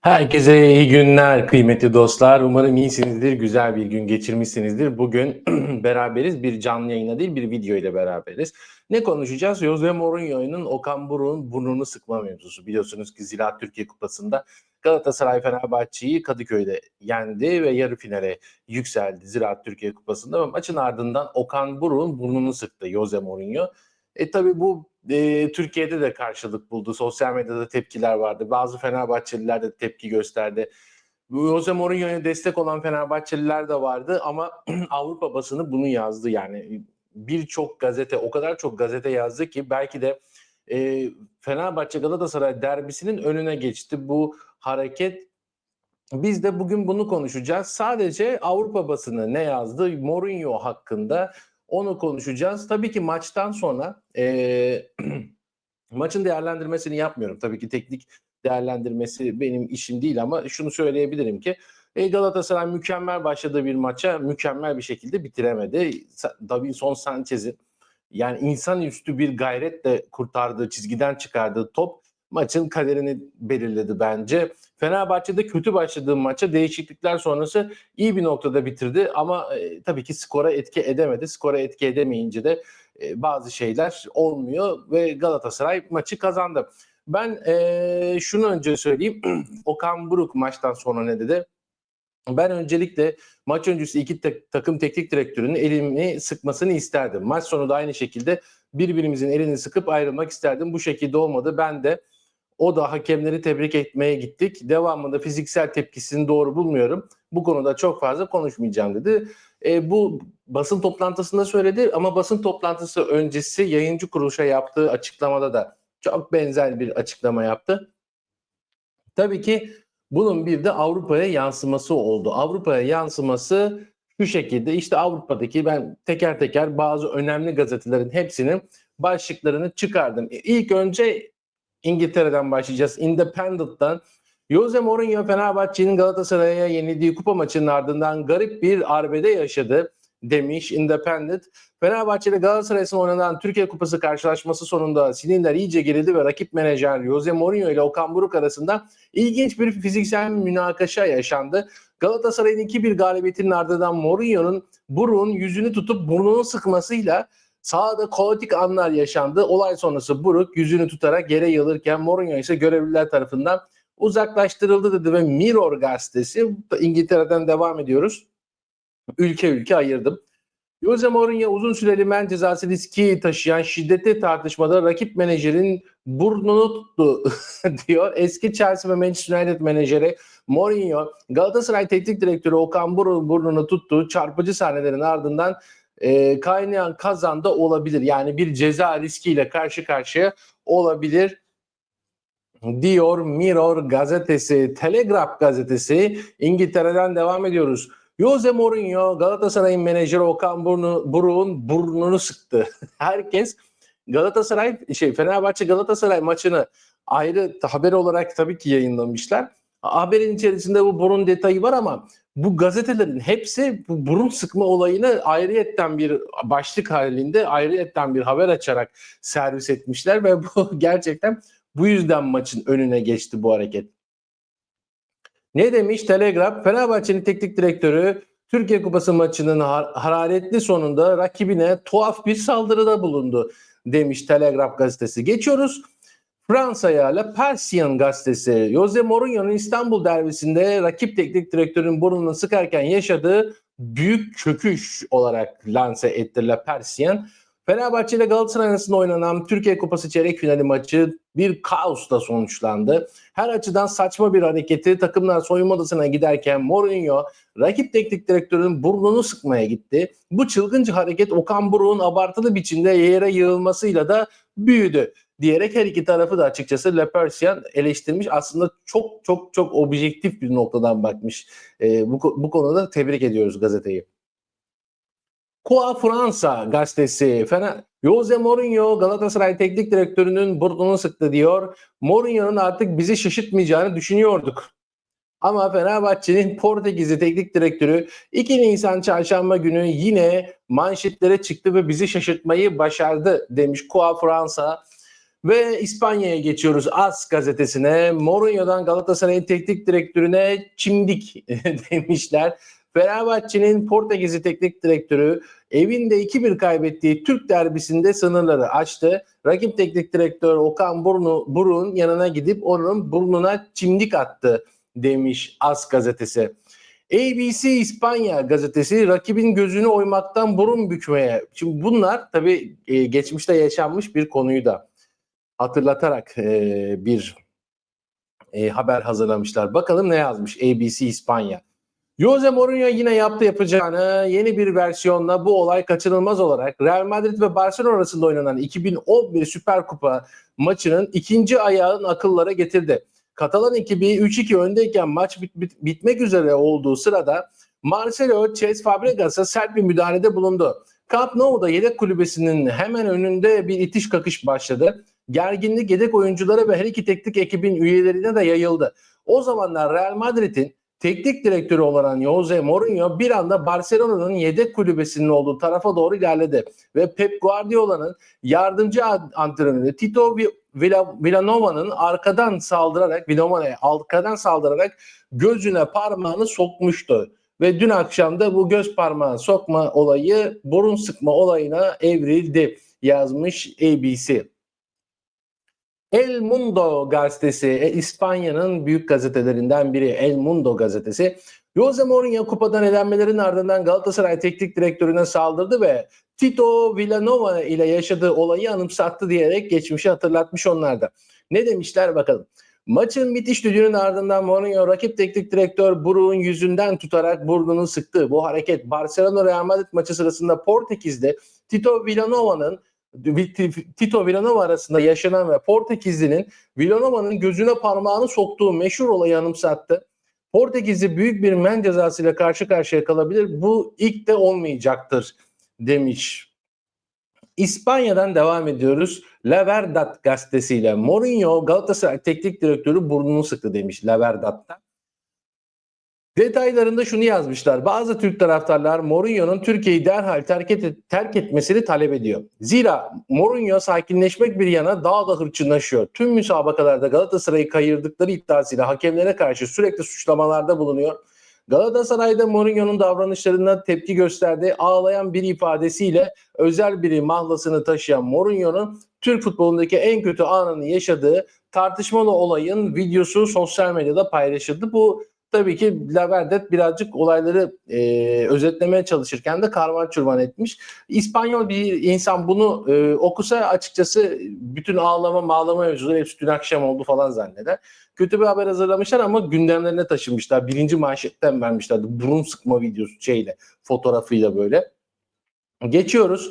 Herkese iyi günler kıymetli dostlar. Umarım iyisinizdir, güzel bir gün geçirmişsinizdir. Bugün beraberiz. Bir canlı yayına değil bir video ile beraberiz. Ne konuşacağız? Jose Mourinho'nun Okan Buruk'un burnunu sıkma mevzusu. Biliyorsunuz ki Ziraat Türkiye Kupası'nda Galatasaray Fenerbahçe'yi Kadıköy'de yendi ve yarı finale yükseldi Ziraat Türkiye Kupası'nda. Maçın ardından Okan Buruk'un burnunu sıktı Jose Mourinho. E tabi bu e, Türkiye'de de karşılık buldu. Sosyal medyada tepkiler vardı. Bazı Fenerbahçeliler de tepki gösterdi. Jose Mourinho'ya destek olan Fenerbahçeliler de vardı ama Avrupa basını bunu yazdı. Yani birçok gazete, o kadar çok gazete yazdı ki belki de e, Fenerbahçe Galatasaray derbisinin önüne geçti bu hareket. Biz de bugün bunu konuşacağız. Sadece Avrupa basını ne yazdı Mourinho hakkında onu konuşacağız. Tabii ki maçtan sonra e, maçın değerlendirmesini yapmıyorum. Tabii ki teknik değerlendirmesi benim işim değil ama şunu söyleyebilirim ki e, Galatasaray mükemmel başladığı bir maça mükemmel bir şekilde bitiremedi. Davinson Sanchez'in yani insanüstü bir gayretle kurtardığı, çizgiden çıkardığı top maçın kaderini belirledi bence. Fenerbahçe'de kötü başladığı maça değişiklikler sonrası iyi bir noktada bitirdi ama e, tabii ki skora etki edemedi. Skora etki edemeyince de e, bazı şeyler olmuyor ve Galatasaray maçı kazandı. Ben e, şunu önce söyleyeyim. Okan Buruk maçtan sonra ne dedi? Ben öncelikle maç öncesi iki te- takım teknik direktörünün elimi sıkmasını isterdim. Maç sonu da aynı şekilde birbirimizin elini sıkıp ayrılmak isterdim. Bu şekilde olmadı. Ben de o da hakemleri tebrik etmeye gittik. Devamında fiziksel tepkisini doğru bulmuyorum. Bu konuda çok fazla konuşmayacağım dedi. E, bu basın toplantısında söyledi ama basın toplantısı öncesi yayıncı kuruluşa yaptığı açıklamada da çok benzer bir açıklama yaptı. Tabii ki bunun bir de Avrupa'ya yansıması oldu. Avrupa'ya yansıması şu şekilde işte Avrupa'daki ben teker teker bazı önemli gazetelerin hepsinin başlıklarını çıkardım. İlk önce İngiltere'den başlayacağız. Independent'tan. Jose Mourinho Fenerbahçe'nin Galatasaray'a yenildiği kupa maçının ardından garip bir arbede yaşadı demiş Independent. Fenerbahçe ile Galatasaray arasında oynanan Türkiye Kupası karşılaşması sonunda sinirler iyice gerildi ve rakip menajer Jose Mourinho ile Okan Buruk arasında ilginç bir fiziksel münakaşa yaşandı. Galatasaray'ın 2-1 galibiyetinin ardından Mourinho'nun Buruk'un yüzünü tutup burnunu sıkmasıyla Sahada kaotik anlar yaşandı. Olay sonrası Buruk yüzünü tutarak yere yılırken Mourinho ise görevliler tarafından uzaklaştırıldı dedi ve Mirror gazetesi İngiltere'den devam ediyoruz. Ülke ülke ayırdım. Jose Mourinho uzun süreli men cezası riski taşıyan şiddetli tartışmada rakip menajerin burnunu tuttu diyor. Eski Chelsea ve Manchester United menajeri Mourinho Galatasaray teknik direktörü Okan Buruk'un burnunu tuttuğu çarpıcı sahnelerin ardından e, kaynayan kazan da olabilir. Yani bir ceza riskiyle karşı karşıya olabilir diyor Mirror gazetesi, Telegraph gazetesi. İngiltere'den devam ediyoruz. Jose Mourinho Galatasaray'ın menajeri Okan Buruk'un burnunu sıktı. Herkes Galatasaray şey Fenerbahçe Galatasaray maçını ayrı haber olarak tabii ki yayınlamışlar. Haberin içerisinde bu burun detayı var ama bu gazetelerin hepsi bu burun sıkma olayını ayrıyetten bir başlık halinde ayrıyetten bir haber açarak servis etmişler ve bu gerçekten bu yüzden maçın önüne geçti bu hareket. Ne demiş Telegraph? Fenerbahçe'nin teknik direktörü Türkiye Kupası maçının har- hararetli sonunda rakibine tuhaf bir saldırıda bulundu demiş Telegraph gazetesi. Geçiyoruz Fransa'ya Le Parisien gazetesi Jose Mourinho'nun İstanbul derbisinde rakip teknik direktörün burnunu sıkarken yaşadığı büyük çöküş olarak lanse etti Le Parisien. Fenerbahçe ile Galatasaray arasında oynanan Türkiye Kupası çeyrek finali maçı bir kaosla sonuçlandı. Her açıdan saçma bir hareketi takımlar soyunma odasına giderken Mourinho rakip teknik direktörün burnunu sıkmaya gitti. Bu çılgınca hareket Okan Buruk'un abartılı biçimde yere yığılmasıyla da büyüdü diyerek her iki tarafı da açıkçası Le Persian eleştirmiş. Aslında çok çok çok objektif bir noktadan bakmış. E, bu, bu konuda tebrik ediyoruz gazeteyi. Kua Fransa gazetesi Fener Jose Mourinho Galatasaray teknik direktörünün burnunu sıktı diyor. Mourinho'nun artık bizi şaşırtmayacağını düşünüyorduk. Ama Fenerbahçe'nin Portekizli teknik direktörü 2 Nisan çarşamba günü yine manşetlere çıktı ve bizi şaşırtmayı başardı demiş Kua Fransa. Ve İspanya'ya geçiyoruz AS gazetesine. Mourinho'dan Galatasaray'ın teknik direktörüne çimdik demişler. Fenerbahçe'nin Portekizli teknik direktörü evinde 2-1 kaybettiği Türk derbisinde sınırları açtı. Rakip teknik direktör Okan Burnu, Burun yanına gidip onun burnuna çimdik attı demiş AS gazetesi. ABC İspanya gazetesi rakibin gözünü oymaktan burun bükmeye. Şimdi bunlar tabii e, geçmişte yaşanmış bir konuyu da hatırlatarak e, bir e, haber hazırlamışlar. Bakalım ne yazmış ABC İspanya. Jose Mourinho yine yaptı yapacağını yeni bir versiyonla bu olay kaçınılmaz olarak Real Madrid ve Barcelona arasında oynanan 2011 Süper Kupa maçının ikinci ayağın akıllara getirdi. Katalan ekibi 3-2 öndeyken maç bit- bit- bitmek üzere olduğu sırada Marcelo Cesc Fabregas'a sert bir müdahalede bulundu. Camp Nou'da yedek kulübesinin hemen önünde bir itiş kakış başladı. Gerginlik yedek oyunculara ve her iki teknik ekibin üyelerine de yayıldı. O zamanlar Real Madrid'in teknik direktörü olan Jose Mourinho bir anda Barcelona'nın yedek kulübesinin olduğu tarafa doğru ilerledi. Ve Pep Guardiola'nın yardımcı antrenörü Tito Vi- Villa- Villanova'nın arkadan saldırarak, Villanova'ya arkadan saldırarak gözüne parmağını sokmuştu. Ve dün akşam da bu göz parmağı sokma olayı burun sıkma olayına evrildi yazmış ABC. El Mundo gazetesi, e, İspanya'nın büyük gazetelerinden biri El Mundo gazetesi. Jose Mourinho kupadan elenmelerin ardından Galatasaray teknik direktörüne saldırdı ve Tito Villanova ile yaşadığı olayı anımsattı diyerek geçmişi hatırlatmış onlarda. Ne demişler bakalım. Maçın bitiş düdüğünün ardından Mourinho rakip teknik direktör Buruk'un yüzünden tutarak burnunu sıktı. Bu hareket Barcelona Real Madrid maçı sırasında Portekiz'de Tito Villanova'nın Tito Villanova arasında yaşanan ve Portekizli'nin Villanova'nın gözüne parmağını soktuğu meşhur olayı anımsattı. Portekizli büyük bir men cezasıyla karşı karşıya kalabilir. Bu ilk de olmayacaktır demiş. İspanya'dan devam ediyoruz. La Verdad gazetesiyle Mourinho Galatasaray teknik direktörü burnunu sıktı demiş La Verdad'da. Detaylarında şunu yazmışlar. Bazı Türk taraftarlar Mourinho'nun Türkiye'yi derhal terk, et, terk etmesini talep ediyor. Zira Mourinho sakinleşmek bir yana daha da hırçınlaşıyor. Tüm müsabakalarda Galatasaray'ı kayırdıkları iddiasıyla hakemlere karşı sürekli suçlamalarda bulunuyor. Galatasaray'da Mourinho'nun davranışlarına tepki gösterdi. Ağlayan bir ifadesiyle özel biri mahlasını taşıyan Mourinho'nun Türk futbolundaki en kötü anını yaşadığı tartışmalı olayın videosu sosyal medyada paylaşıldı. Bu tabii ki Laverdet birazcık olayları e, özetlemeye çalışırken de karman çurman etmiş. İspanyol bir insan bunu e, okusa açıkçası bütün ağlama mağlama mevzuları hepsi dün akşam oldu falan zanneder. Kötü bir haber hazırlamışlar ama gündemlerine taşınmışlar. Birinci manşetten vermişlerdi. Burun sıkma videosu şeyle, fotoğrafıyla böyle. Geçiyoruz.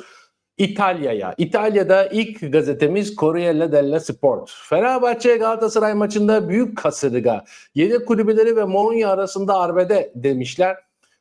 İtalya'ya. İtalya'da ilk gazetemiz Corriere della Sport. Fenerbahçe Galatasaray maçında büyük kasırga. Yedek kulübeleri ve Mourinho arasında arbede demişler.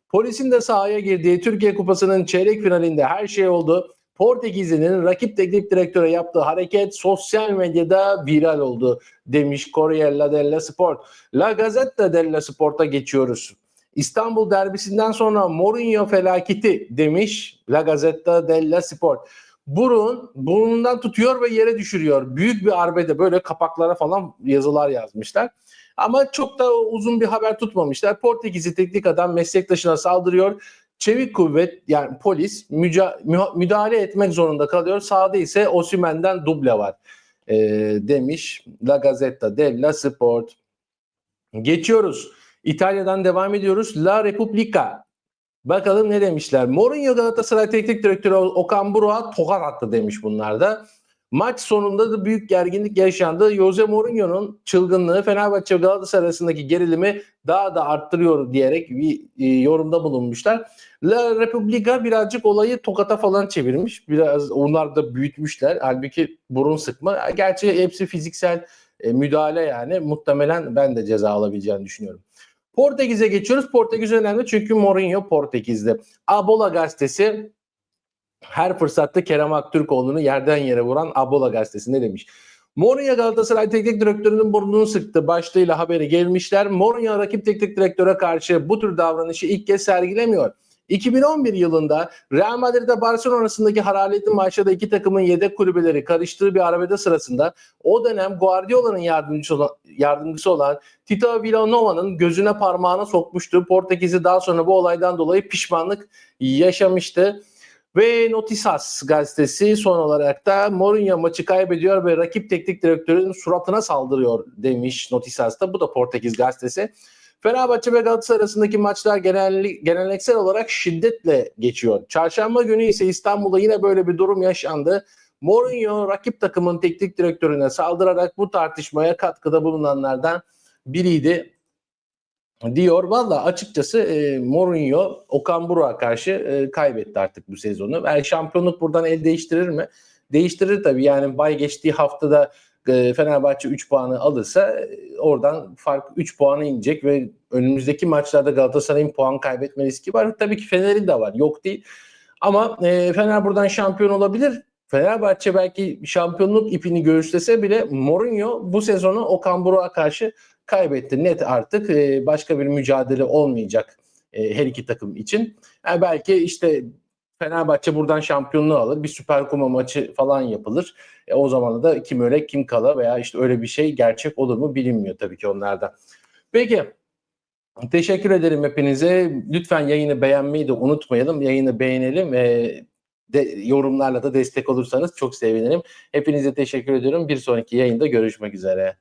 Polisin de sahaya girdiği Türkiye Kupası'nın çeyrek finalinde her şey oldu. Portekizli'nin rakip teknik direktöre yaptığı hareket sosyal medyada viral oldu demiş Corriere della Sport. La Gazzetta della Sport'a geçiyoruz. İstanbul derbisinden sonra Mourinho felaketi demiş La Gazzetta della Sport. Burun burnundan tutuyor ve yere düşürüyor. Büyük bir arbede böyle kapaklara falan yazılar yazmışlar. Ama çok da uzun bir haber tutmamışlar. Portekizli teknik adam meslektaşına saldırıyor. Çevik kuvvet yani polis müca- müdahale etmek zorunda kalıyor. Sağda ise Osimhen'den duble var e, demiş La Gazzetta della Sport. Geçiyoruz. İtalya'dan devam ediyoruz. La Repubblica. Bakalım ne demişler. Mourinho Galatasaray Teknik Direktörü Okan Buruk'a tokat attı demiş bunlar da. Maç sonunda da büyük gerginlik yaşandı. Jose Mourinho'nun çılgınlığı Fenerbahçe ve Galatasaray arasındaki gerilimi daha da arttırıyor diyerek bir e, yorumda bulunmuşlar. La Repubblica birazcık olayı tokata falan çevirmiş. Biraz onlar da büyütmüşler. Halbuki burun sıkma. Gerçi hepsi fiziksel e, müdahale yani. Muhtemelen ben de ceza alabileceğini düşünüyorum. Portekiz'e geçiyoruz. Portekiz önemli çünkü Mourinho Portekiz'de. Abola gazetesi her fırsatta Kerem Aktürkoğlu'nu yerden yere vuran Abola gazetesi ne demiş? Mourinho Galatasaray teknik direktörünün burnunu sıktı başlığıyla haberi gelmişler. Mourinho rakip teknik direktöre karşı bu tür davranışı ilk kez sergilemiyor. 2011 yılında Real Madrid'de Barcelona arasındaki hararetli maçta iki takımın yedek kulübeleri karıştığı bir arabada sırasında o dönem Guardiola'nın yardımcısı olan, yardımcısı olan Tito Villanova'nın gözüne parmağını sokmuştu. Portekiz'i daha sonra bu olaydan dolayı pişmanlık yaşamıştı. Ve Notisas gazetesi son olarak da Mourinho maçı kaybediyor ve rakip teknik direktörün suratına saldırıyor demiş Notisas'ta. Bu da Portekiz gazetesi. Fenerbahçe ve Galatasaray arasındaki maçlar genelli, geleneksel olarak şiddetle geçiyor. Çarşamba günü ise İstanbul'da yine böyle bir durum yaşandı. Mourinho rakip takımın teknik direktörüne saldırarak bu tartışmaya katkıda bulunanlardan biriydi diyor. Valla açıkçası e, Mourinho Okan Buruk'a karşı e, kaybetti artık bu sezonu. Yani şampiyonluk buradan el değiştirir mi? Değiştirir tabii. Yani bay geçtiği haftada e, Fenerbahçe 3 puanı alırsa e, oradan fark 3 puana inecek ve önümüzdeki maçlarda Galatasaray'ın puan kaybetme riski var. Tabii ki Fener'in de var. Yok değil. Ama e, Fener buradan şampiyon olabilir. Fenerbahçe belki şampiyonluk ipini göğüslese bile Mourinho bu sezonu Okan Buruk'a karşı kaybetti. Net artık e, başka bir mücadele olmayacak e, her iki takım için. Yani belki işte Fenerbahçe buradan şampiyonluğu alır. Bir Süper Kupa maçı falan yapılır. E, o zaman da kim öyle kim kala veya işte öyle bir şey gerçek olur mu bilinmiyor tabii ki onlarda. Peki teşekkür ederim hepinize. Lütfen yayını beğenmeyi de unutmayalım. Yayını beğenelim. E, de, yorumlarla da destek olursanız çok sevinirim. Hepinize teşekkür ediyorum. Bir sonraki yayında görüşmek üzere.